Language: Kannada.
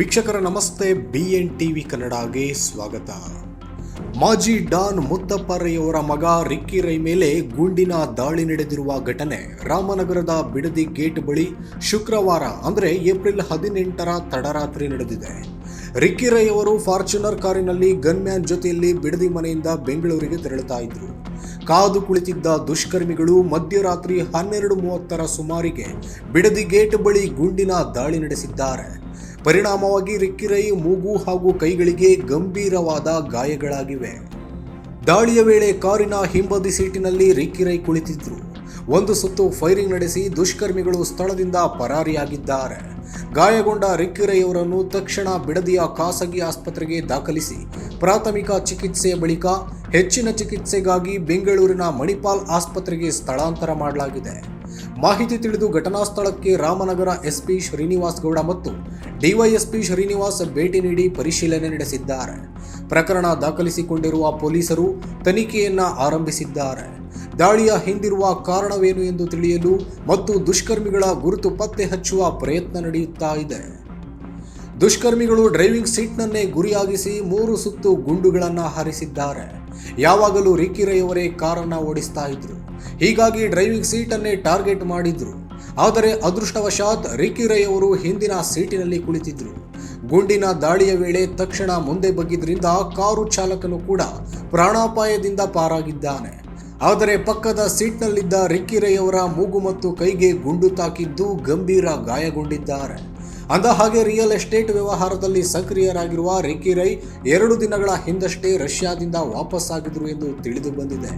ವೀಕ್ಷಕರ ನಮಸ್ತೆ ಬಿ ಎನ್ ಟಿವಿ ಕನ್ನಡಗೆ ಸ್ವಾಗತ. ಮಾಜಿ ಡಾನ್ ಮುತ್ತಪ್ಪರಯ್ಯವರ ಮಗ ರಿಕ್ಕಿ ರೈ ಮೇಲೆ ಗುಂಡಿನ ದಾಳಿ ನಡೆದಿರುವ ಘಟನೆ. ರಾಮನಗರದ ಬಿಡದಿ ಗೇಟ್ ಬಳಿ ಶುಕ್ರವಾರ, ಅಂದರೆ ಏಪ್ರಿಲ್ ಹದಿನೆಂಟರ ತಡರಾತ್ರಿ ನಡೆದಿದೆ. ರಿಕ್ಕಿ ರೈ ಅವರು ಫಾರ್ಚುನರ್ ಕಾರಿನಲ್ಲಿ ಗನ್ಮ್ಯಾನ್ ಜೊತೆಯಲ್ಲಿ ಬಿಡದಿ ಮನೆಯಿಂದ ಬೆಂಗಳೂರಿಗೆ ತೆರಳುತ್ತಾ ಇದ್ರು. ಕಾದು ಕುಳಿತಿದ್ದ ದುಷ್ಕರ್ಮಿಗಳು ಮಧ್ಯರಾತ್ರಿ ಹನ್ನೆರಡು ಮೂವತ್ತರ ಸುಮಾರಿಗೆ ಬಿಡದಿ ಗೇಟ್ ಬಳಿ ಗುಂಡಿನ ದಾಳಿ ನಡೆಸಿದ್ದಾರೆ. ಪರಿಣಾಮವಾಗಿ ರಿಕ್ಕಿರೈ, ಮೂಗು ಹಾಗೂ ಕೈಗಳಿಗೆ ಗಂಭೀರವಾದ ಗಾಯಗಳಾಗಿವೆ. ದಾಳಿಯ ವೇಳೆ ಕಾರಿನ ಹಿಂಬದಿ ಸೀಟಿನಲ್ಲಿ ರಿಕ್ಕಿರೈ ಕುಳಿತಿದ್ರು. ಒಂದು ಸುತ್ತು ಫೈರಿಂಗ್ ನಡೆಸಿ ದುಷ್ಕರ್ಮಿಗಳು ಸ್ಥಳದಿಂದ ಪರಾರಿಯಾಗಿದ್ದಾರೆ. ಗಾಯಗೊಂಡ ರಿಕ್ಕಿರೈಯವರನ್ನು ತಕ್ಷಣ ಬಿಡದಿಯ ಖಾಸಗಿ ಆಸ್ಪತ್ರೆಗೆ ದಾಖಲಿಸಿ ಪ್ರಾಥಮಿಕ ಚಿಕಿತ್ಸೆಯ ಬಳಿಕ ಹೆಚ್ಚಿನ ಚಿಕಿತ್ಸೆಗಾಗಿ ಬೆಂಗಳೂರಿನ ಮಣಿಪಾಲ್ ಆಸ್ಪತ್ರೆಗೆ ಸ್ಥಳಾಂತರ ಮಾಡಲಾಗಿದೆ. ಮಾಹಿತಿ ತಿಳಿದು ಘಟನಾ ಸ್ಥಳಕ್ಕೆ ರಾಮನಗರ ಎಸ್ಪಿ ಶ್ರೀನಿವಾಸ್ ಗೌಡ ಮತ್ತು ಡಿವೈಎಸ್ಪಿ ಶ್ರೀನಿವಾಸ್ ಭೇಟಿ ನೀಡಿ ಪರಿಶೀಲನೆ ನಡೆಸಿದ್ದಾರೆ. ಪ್ರಕರಣ ದಾಖಲಿಸಿಕೊಂಡಿರುವ ಪೊಲೀಸರು ತನಿಖೆಯನ್ನ ಆರಂಭಿಸಿದ್ದಾರೆ. ದಾಳಿಯ ಹಿಂದಿರುವ ಕಾರಣವೇನು ಎಂದು ತಿಳಿಯಲು ಮತ್ತು ದುಷ್ಕರ್ಮಿಗಳ ಗುರುತು ಪತ್ತೆ ಹಚ್ಚುವ ಪ್ರಯತ್ನ ನಡೆಯುತ್ತಾ ಇದೆ. ದುಷ್ಕರ್ಮಿಗಳು ಡ್ರೈವಿಂಗ್ ಸೀಟ್ನನ್ನೇ ಗುರಿಯಾಗಿಸಿ ಮೂರು ಸುತ್ತು ಗುಂಡುಗಳನ್ನು ಹಾರಿಸಿದ್ದಾರೆ. ಯಾವಾಗಲೂ ರಿಕ್ಕಿರೈಯವರೇ ಕಾರನ್ನು ಓಡಿಸ್ತಾ ಇದ್ರು. ಹೀಗಾಗಿ ಡ್ರೈವಿಂಗ್ ಸೀಟನ್ನೇ ಟಾರ್ಗೆಟ್ ಮಾಡಿದ್ರು. ಆದರೆ ಅದೃಷ್ಟವಶಾತ್ ರಿಕ್ಕಿರೈ ಅವರು ಹಿಂದಿನ ಸೀಟಿನಲ್ಲಿ ಕುಳಿತಿದ್ರು. ಗುಂಡಿನ ದಾಳಿಯ ವೇಳೆ ತಕ್ಷಣ ಮುಂದೆ ಬಗ್ಗಿದ್ರಿಂದ ಕಾರು ಚಾಲಕನು ಕೂಡ ಪ್ರಾಣಾಪಾಯದಿಂದ ಪಾರಾಗಿದ್ದಾನೆ. ಆದರೆ ಪಕ್ಕದ ಸೀಟ್ನಲ್ಲಿದ್ದ ರಿಕ್ಕಿ ಅವರ ಮೂಗು ಮತ್ತು ಕೈಗೆ ಗುಂಡು ತಾಕಿದ್ದು ಗಂಭೀರ ಗಾಯಗೊಂಡಿದ್ದಾರೆ. ಅಂದ ಹಾಗೆ ರಿಯಲ್ ಎಸ್ಟೇಟ್ ವ್ಯವಹಾರದಲ್ಲಿ ಸಕ್ರಿಯರಾಗಿರುವ ರಿಕಿ ರೈ ಎರಡು ದಿನಗಳ ಹಿಂದಷ್ಟೇ ರಷ್ಯಾದಿಂದ ವಾಪಸ್ಸಾಗಿದ್ರು ಎಂದು ತಿಳಿದು ಬಂದಿದೆ.